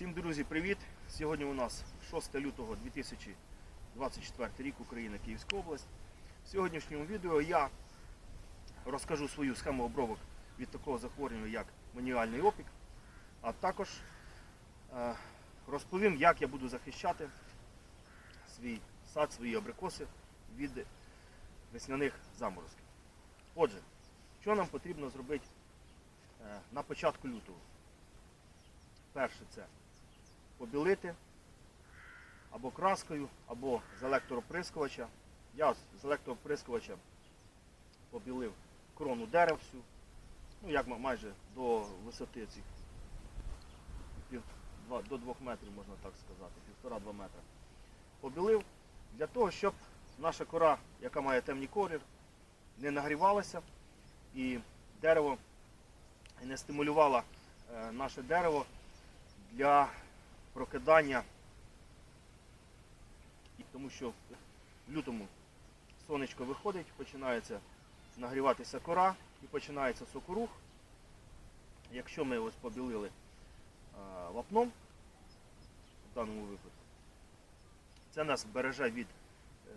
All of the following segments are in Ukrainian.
Всім друзі, привіт! Сьогодні у нас 6 лютого 2024 рік Україна, Київська область. В сьогоднішньому відео я розкажу свою схему обробок від такого захворювання, як маніальний опік, а також е, розповім, як я буду захищати свій сад, свої абрикоси від весняних заморозків. Отже, що нам потрібно зробити е, на початку лютого? Перше це побілити або краскою, або з електроприскувача. Я з електроприскувача побілив крону дерев всю, ну як майже до висоти цих до двох метрів, можна так сказати, півтора-два метри. Побілив для того, щоб наша кора, яка має темний колір, не нагрівалася і дерево не стимулювало е, наше дерево для прокидання, І тому що в лютому сонечко виходить, починається нагріватися кора і починається сокорух. Якщо ми ось побілили е, вапном, в даному випадку, це нас береже від е,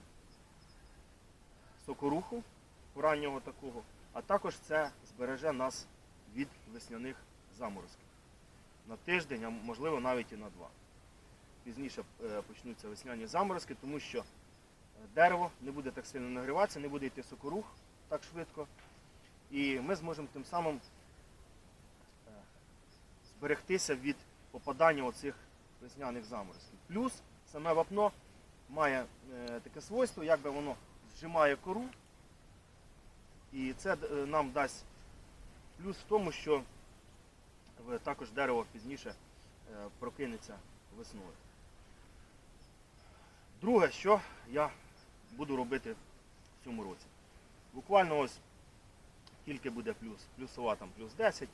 сокоруху раннього такого, а також це збереже нас від весняних заморозків на тиждень, а можливо навіть і на два. Пізніше е, почнуться весняні заморозки, тому що е, дерево не буде так сильно нагріватися, не буде йти сокорух так швидко. І ми зможемо тим самим е, зберегтися від попадання оцих весняних заморозків. Плюс саме вапно має таке свойство, якби воно зжимає кору, і це нам дасть плюс в тому, що також дерево пізніше е, прокинеться весною. Друге, що я буду робити в цьому році. Буквально ось тільки буде плюс, плюсова там плюс 10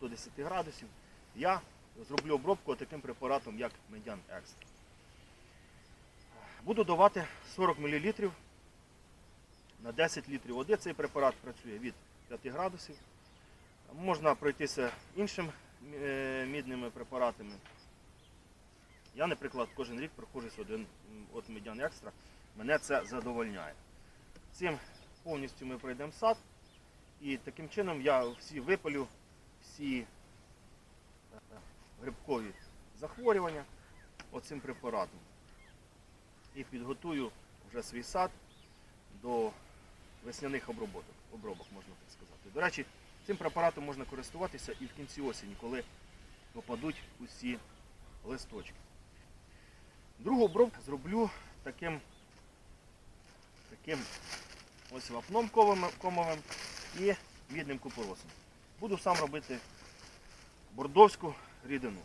до 10 градусів, я зроблю обробку таким препаратом, як Медян Екстра. Буду давати 40 мл на 10 літрів води. Цей препарат працює від 5 градусів. Можна пройтися іншим е, мідними препаратами. Я, наприклад, кожен рік проходжусь один от медян екстра. Мене це задовольняє. Цим повністю ми пройдемо сад. І таким чином я всі випалю, всі е, грибкові захворювання оцим препаратом. І підготую вже свій сад до весняних обробок, обробок, можна так сказати. До речі, цим препаратом можна користуватися і в кінці осені, коли попадуть усі листочки. Другу обробку зроблю таким, таким ось вапном комовим, і мідним купоросом. Буду сам робити бордовську рідину.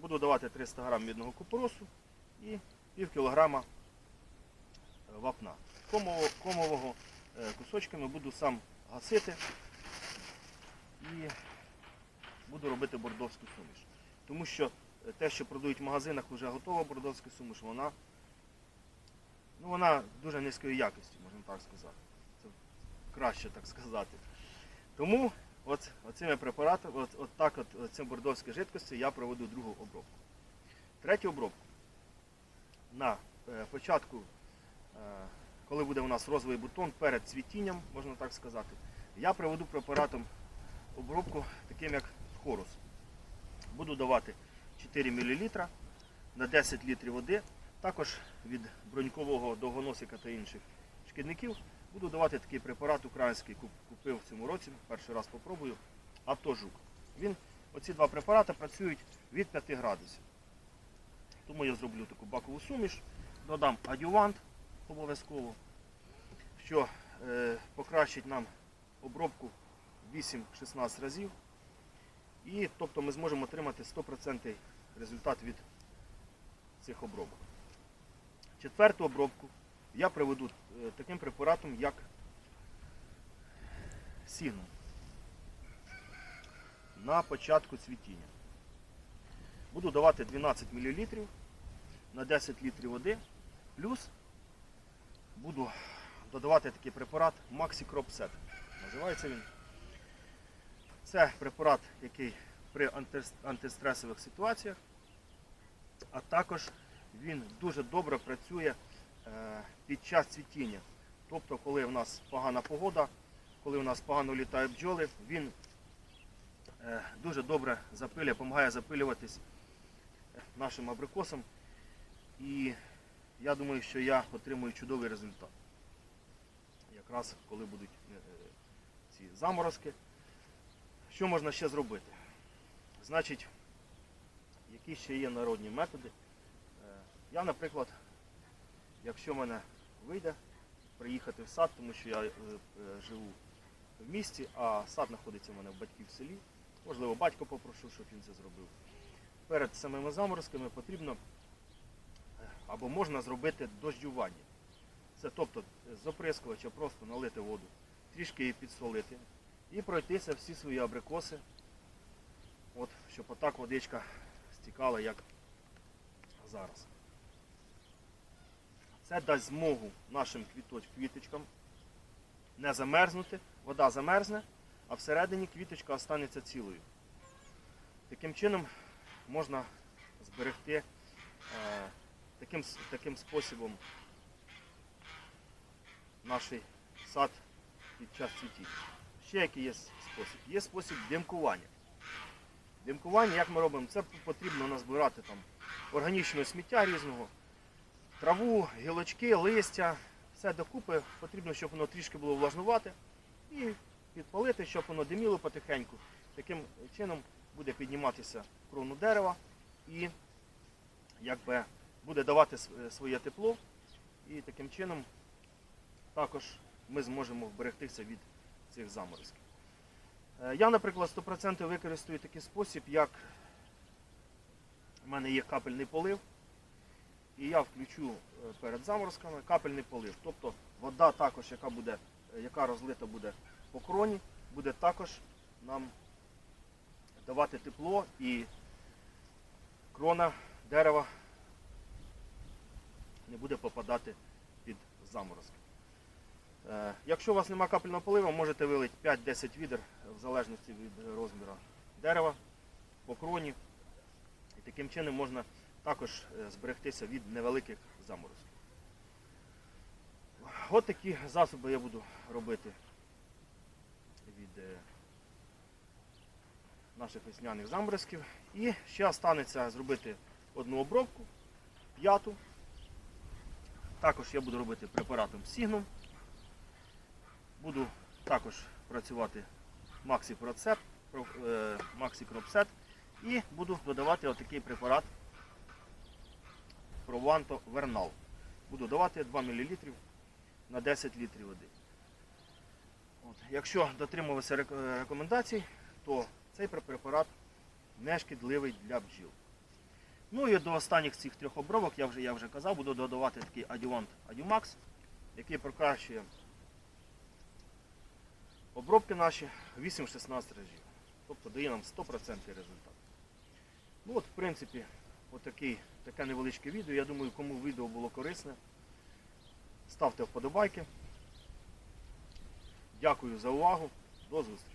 Буду давати 300 грам мідного купоросу і пів кілограма е, вапна. Комового, комового е, кусочками буду сам гасити і буду робити бордовську суміш. Тому що е, те, що продають в магазинах, вже готова бордовська суміш, вона, ну, вона дуже низької якості, можна так сказати. Це краще так сказати. Тому от, оцими препаратами, от, от так от, цим бордовській жидкості я проведу другу обробку. Третю обробку. На е, початку, е, коли буде у нас розовий бутон перед цвітінням, можна так сказати, я проведу препаратом обробку таким як хорус. Буду давати 4 мл на 10 літрів води. Також від бронькового довгоносика та інших шкідників буду давати такий препарат український, куп- купив в цьому році, перший раз попробую, автожук. Він, оці два препарати працюють від 5 градусів. Тому я зроблю таку бакову суміш, додам адювант обов'язково, що е, покращить нам обробку 8-16 разів. І тобто ми зможемо отримати 100% результат від цих обробок. Четверту обробку я приведу е, таким препаратом, як сігнум на початку цвітіння. Буду давати 12 мл на 10 літрів води, плюс буду додавати такий препарат Maxicrop Set. Називається він. Це препарат, який при антистресових ситуаціях а також він дуже добре працює е, під час цвітіння. Тобто, коли в нас погана погода, коли в нас погано літають бджоли, він е, дуже добре запилює, допомагає запилюватись нашим абрикосом. І я думаю, що я отримую чудовий результат. Якраз коли будуть е, е, ці заморозки. Що можна ще зробити? Значить, які ще є народні методи. Е, Я, наприклад, якщо в мене вийде приїхати в сад, тому що я е, е, живу в місті, а сад знаходиться в мене в батьків в селі, можливо, батько попрошу, щоб він це зробив. Перед самими заморозками потрібно або можна зробити дождювання. Це тобто з оприскувача просто налити воду, трішки її підсолити і пройтися всі свої абрикоси, от, щоб отак водичка стікала, як зараз. Це дасть змогу нашим квіточ- квіточкам не замерзнути, вода замерзне, а всередині квіточка останеться цілою. Таким чином можна зберегти е, таким, таким способом наш сад під час цвітіння. Ще який є спосіб? Є спосіб димкування. Димкування, як ми робимо, це потрібно назбирати там органічного сміття різного, траву, гілочки, листя, все докупи. Потрібно, щоб воно трішки було влажнувати і підпалити, щоб воно диміло потихеньку. Таким чином буде підніматися крону дерева і якби буде давати своє тепло. І таким чином також ми зможемо вберегтися від цих заморозків. Е, Я, наприклад, 100% використовую такий спосіб, як в мене є капельний полив, і я включу е, перед заморозками капельний полив. Тобто вода також, яка буде, е, яка розлита буде по кроні, буде також нам давати тепло і крона дерева не буде попадати під заморозки. Е, Якщо у вас немає капельного полива, можете вилити 5-10 відер в залежності від розміру дерева по кроні. І таким чином можна також е, зберегтися від невеликих заморозків. От такі засоби я буду робити від е, наших весняних заморозків. І ще залишиться зробити одну обробку, п'яту. Також я буду робити препаратом Сігном. Також працювати Maxi Процеп, е, Cropset і буду додавати отакий препарат Provanto Vernal. Буду давати 2 мл на 10 літрів води. От. Якщо дотримуватися е, рекомендацій, то цей препарат не шкідливий для бджіл. Ну і до останніх цих трьох обробок, я вже, я вже казав, буду додавати такий адювант Adjumax, який покращує обробки наші 8-16 разів. Тобто дає нам 100% результат. Ну от, в принципі, отакий, таке невеличке відео. Я думаю, кому відео було корисне, ставте вподобайки. Дякую за увагу. До зустрічі.